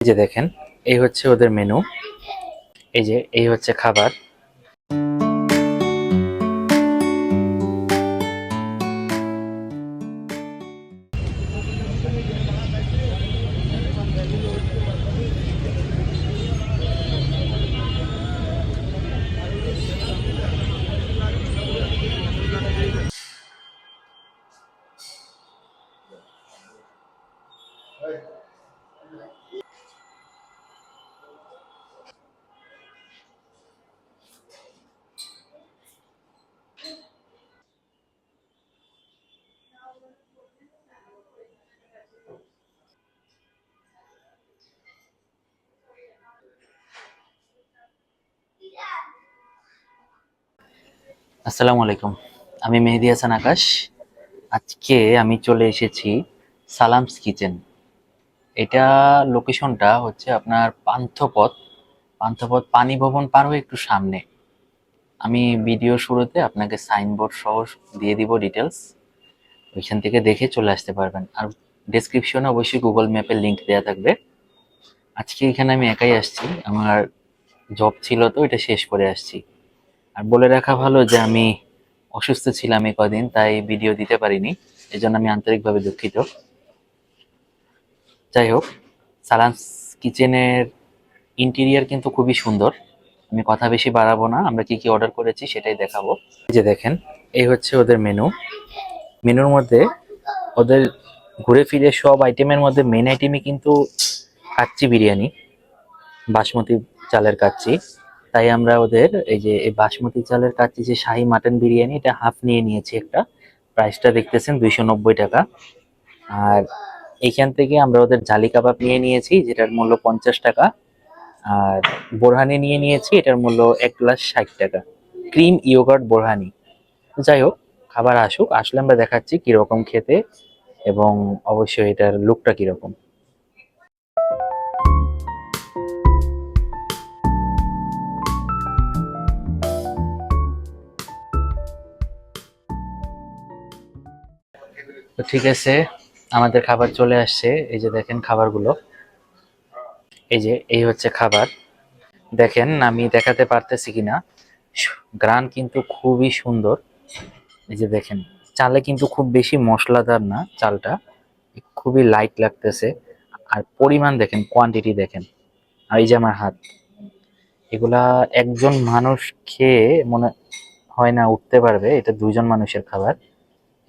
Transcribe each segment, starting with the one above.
এই যে দেখেন এই হচ্ছে ওদের মেনু এই যে এই হচ্ছে খাবার। আসসালামু আলাইকুম। আমি মেহেদি হাসান আকাশ। আজকে আমি চলে এসেছি সালামস কিচেন। এটা লোকেশনটা হচ্ছে আপনার পান্থপথ। পান্থপথ পানি ভবন পার হয়ে একটু সামনে। আমি ভিডিও শুরুতে আপনাকে সাইনবোর্ড সহ দিয়ে দিব ডিটেলস। ওইখান থেকে দেখে চলে আসতে পারবেন। আর ডেসক্রিপশনে অবশ্যই গুগল ম্যাপের লিঙ্ক দেওয়া থাকবে। আজকে এখানে আমি একাই আসছি। আমার জব ছিল তো, এটা শেষ করে আসছি। আর বলে রাখা ভালো যে আমি অসুস্থ ছিলাম এই কদিন, তাই ভিডিও দিতে পারিনি। এজন্য আমি আন্তরিকভাবে দুঃখিত। যাই হোক, সালামস কিচেনের ইন্টেরিয়ার কিন্তু খুবই সুন্দর। আমি কথা বেশি বাড়াবো না, আমরা কি কি অর্ডার করেছি সেটাই দেখাবো। যে দেখেন, এই হচ্ছে ওদের মেনু মেনুর মধ্যে ওদের ঘুরে ফিরে সব আইটেমের মধ্যে মেন আইটেমই কিন্তু কাচ্চি বিরিয়ানি, বাসমতি চালের কাচ্চি। তাই আমরা ওদের এই যে বাসমতি চালের কাচ্চি যে শাহী মাটন বিরিয়ানি, এটা হাফ নিয়ে নিয়েছি একটা। প্রাইসটা দেখতেছেন দুইশো নব্বই টাকা। আর এইখান থেকে আমরা ওদের জালি কাবাব নিয়ে নিয়েছি, যেটার মূল্য পঞ্চাশ টাকা। আর বোরহানি নিয়ে নিয়েছি, এটার মূল্য এক গ্লাস ষাট টাকা। Cream yogurt borhani. যাই হোক, খাবার আসুক, আসলে আমরা দেখাচ্ছি কীরকম খেতে এবং অবশ্যই এটার লুকটা কীরকম। তো ঠিক আছে, আমাদের খাবার চলে আসছে। এই যে দেখেন খাবারগুলো। এই যে, এই হচ্ছে খাবার। দেখেন, আমি দেখাতে পারতেছি কিনা। গ্রান কিন্তু খুবই সুন্দর। এই যে দেখেন, চালে কিন্তু খুব বেশি মশলাদার না চালটা। খুবই লাইট লাগতেছে। আর পরিমাণ দেখেন কোয়ান্টিটি দেখেন। আর এই যে আমার হাত। এগুলা একজন মানুষ খেয়ে মনে হয় না উঠতে পারবে। এটা দুজন মানুষের খাবার।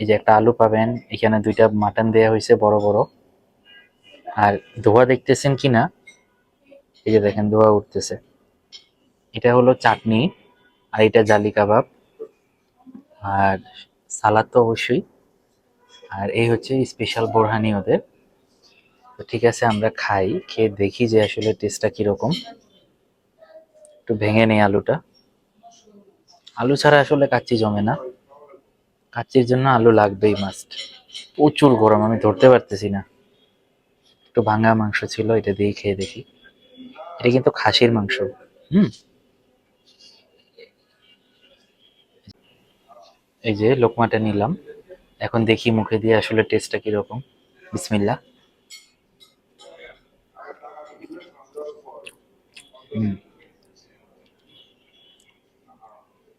এই যে একটা আলু পাবেন, এখানে দুইটা মাটন দেয়া হয়েছে বড় বড়। আর ধোয়া দেখতেছেন কি না? এই যে দেখেন ধোয়া উঠতেছে। এটা হলো চাটনি আর এটা জালি কাবাব। আর সালাদ তো অবশ্যই। আর এই হচ্ছে স্পেশাল বোরহানি ওদের। তো ঠিক আছে, আমরা খাই, খেয়ে দেখি যে আসলে টেস্টটা কীরকম। একটু ভেঙে নেই আলুটা। আলু ছাড়া আসলে কাচ্চি জমে না। কাচ্চির জন্য আলু লাগবেই মাস্ট প্রচুর গরম, আমি ধরতে পারতেছি না। একটু ভাঙা মাংস ছিল, এটা দিয়ে খেয়ে দেখি। এটা কিন্তু খাসির মাংস। হুম। এই যে লোকমাটা নিলাম। এখন দেখি মুখে দিয়ে আসলে টেস্টটা কীরকম। বিসমিল্লা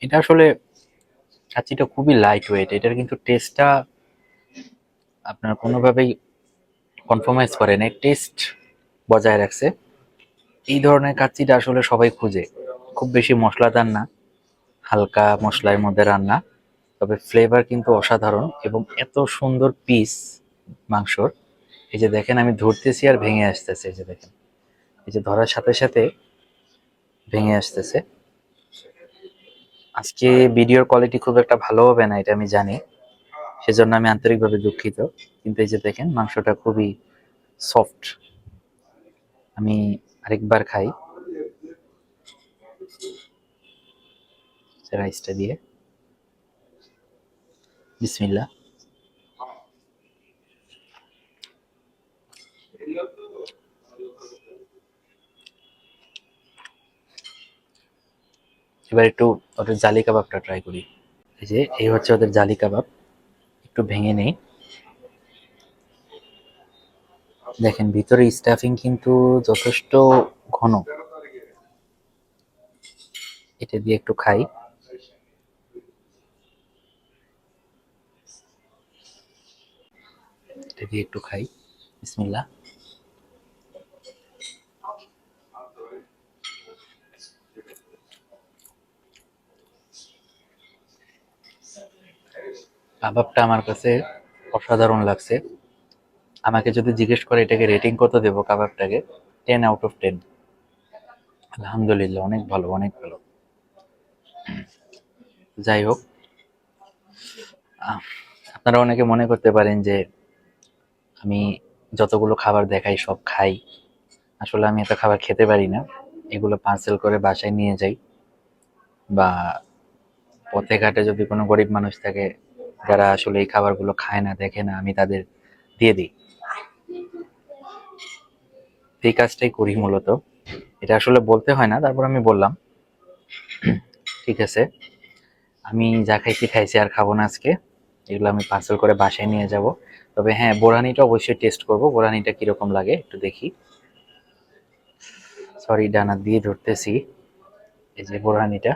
এটা আসলে কাচ্চিটা খুবই লাইট ওয়েট এটার কিন্তু টেস্টটা আপনার কোনোভাবেই কনফার্মাইজ করে না টেস্ট বজায় রাখছে। এই ধরনের কাচ্চিটা আসলে সবাই খুঁজে। খুব বেশি মশলাদার না, হালকা মশলার মধ্যে রান্না, তবে ফ্লেভার কিন্তু অসাধারণ এবং এত সুন্দর পিস মাংসর। এই যে দেখেন, আমি ধরতেছি আর ভেঙে আসতেছে, এই যে দেখেন। এই যে ধরার সাথে সাথে ভেঙে আসতেছে। আজকে ভিডিওর কোয়ালিটি খুব একটা ভালো হবে না, এটা আমি জানি। সেজন্য আমি আন্তরিকভাবে দুঃখিত। কিন্তু এই যে দেখেন, মাংসটা খুবই সফট আমি আরেকবার খাই। রাইসটা দিয়ে। বিসমিল্লা এবার একটু ওদের জালি কাবাবটা ট্রাই করি। এই যে, এই হচ্ছে ওদের জালি কাবাব। একটু ভেঙে নেই। দেখেন, ভিতরে স্টাফিং কিন্তু যথেষ্ট ঘন। এটা দিয়ে একটু খাই। এটা দিয়ে একটু খাই। বিসমিল্লাহ। কাবাবটা আমার কাছে অসাধারণ লাগছে। আমাকে যদি জিজ্ঞেস করে এটাকে রেটিং কত দেবো কাবাবটাকে? টেন আউট অফ টেন আলহামদুলিল্লাহ, অনেক ভালো অনেক ভালো। যাই হোক আপনারা অনেকে মনে করতে পারেন যে আমি যতগুলো খাবার দেখাই, সব খাই। আসলে আমি এত খাবার খেতে পারি না। এগুলো পার্সেল করে বাসায় নিয়ে যাই। বা পথে ঘাটে যদি কোনো গরিব মানুষ থাকে যারা আসলে এই খাবারগুলো খায় না, দেখে না, আমি তাদের দিয়ে দিই। এই কাজটাই করি মূলত। এটা আসলে বলতে হয় না, তারপর আমি বললাম। ঠিক আছে। আমি যা খাইছি খাইছি, আর খাব না আজকে। এগুলো আমি পার্সেল করে বাসায় নিয়ে যাব। তবে হ্যাঁ বোরানিটা অবশ্যই টেস্ট করব। বোরানিটা কীরকম লাগে একটু দেখি। সরি ডানা দিয়ে ধরতেছি। এই যে বোরানিটা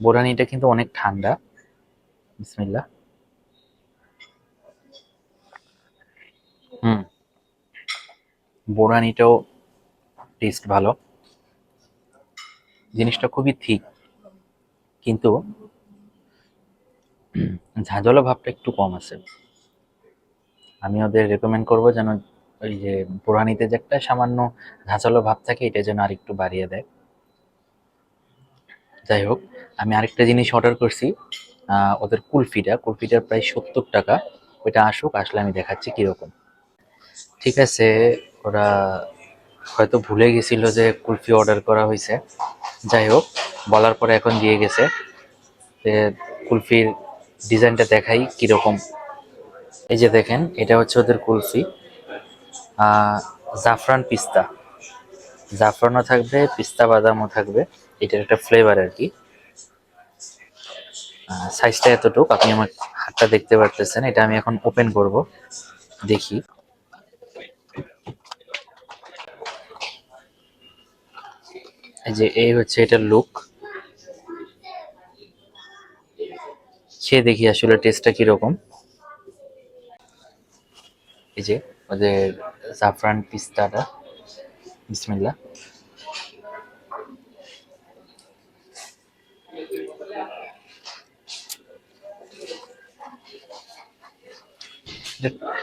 বোরানিটা কিন্তু অনেক ঠান্ডা। বিসমিল্লা হুম। বোরানিটাও টেস্ট ভালো। জিনিসটা খুবই ঠিক কিন্তু ঝাঁঝালো ভাবটা একটু কম আছে। আমি ওদের রেকমেন্ড করব যেন ওই যে বোরানিতে যে একটা সামান্য ঝাঁঝালো ভাব থাকে, এটা যেন আরেকটু বাড়িয়ে দেয়। যাই হোক, আমি আরেকটা জিনিস অর্ডার করছি। ওদের কুলফিটা, কুলফিটার প্রায় সত্তর টাকা। ওইটা আসুক, আসলে আমি দেখাচ্ছি কীরকম। ঠিক আছে, ওরা হয়তো ভুলে গেছিল যে কুলফি অর্ডার করা হয়েছে। যাই হোক, বলার পরে এখন দিয়ে গেছে। যে কুলফির ডিজাইনটা দেখাই কীরকম। এই যে দেখেন, এটা হচ্ছে ওদের কুলফি। জাফরান পিস্তা। জাফরানও থাকবে, পিস্তা বাদামও থাকবে। এটার একটা ফ্লেভার আর কি। সাইজটা এতটুক, আপনি আমার হাতটা দেখতে পারতেছেন, এটা আমি এখন ওপেন করব, দেখি। যে, এই হচ্ছে এটার লুক খেয়ে দেখি আসলে টেস্টটা কীরকম। এই যে, ওদের জাফরান পিস্তাটা বিসমিল্লা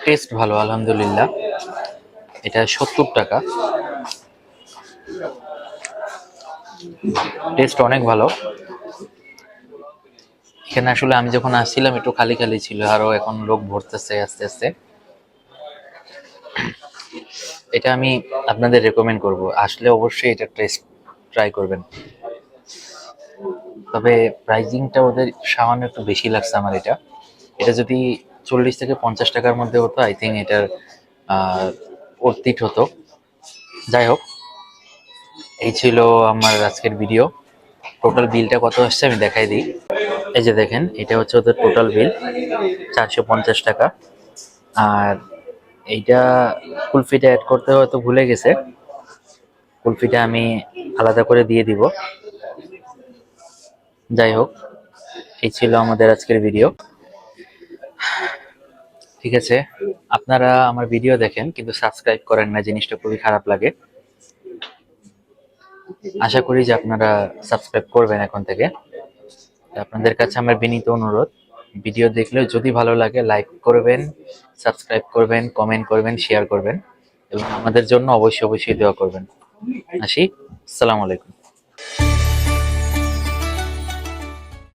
টেস্ট ভালো, আলহামদুলিল্লাহ। এটা সত্তর টাকা। টেস্ট অনেক ভালো। এখানে আসলে আমি যখন আসছিলাম, একটু খালি খালি ছিল, আরও এখন লোক ভরতেছে আস্তে আস্তে। এটা আমি আপনাদের রেকমেন্ড করব। আসলে অবশ্যই এটা টেস্ট ট্রাই করবেন। তবে প্রাইজিংটা ওদের সামান্য একটু বেশি লাগছে আমার এটা। এটা যদি চল্লিশ থেকে পঞ্চাশ টাকার মধ্যে হতো আই থিঙ্ক এটার অর্থিট হতো। যাই হোক, এই ছিল আমার আজকের ভিডিও টোটাল বিলটা কত আসছে আমি দেখাই দিই। এই যে দেখেন, এটা হচ্ছে ওদের টোটাল বিল চারশো পঞ্চাশ টাকা। আর এইটা কুলফিটা অ্যাড করতে হয়তো ভুলে গেছে। কুলফিটা আমি আলাদা করে দিয়ে দিব। যাই হোক, এই ছিল আমাদের আজকের ভিডিও ঠিক আছে? আপনারা আমার ভিডিও দেখেন, কিন্তু সাবস্ক্রাইব করেন না, জিনিসটা খুবই খারাপ লাগে। আশা করি যে আপনারা সাবস্ক্রাইব করবেন এখন থেকে। আপনাদের কাছে আমার বিনীত অনুরোধ ভিডিও দেখলে যদি ভালো লাগে লাইক করবেন সাবস্ক্রাইব করবেন কমেন্ট করবেন শেয়ার করবেন, এবং আমাদের জন্য অবশ্যই অবশ্যই দোয়া করবেন। আসি, আসসালামু আলাইকুম।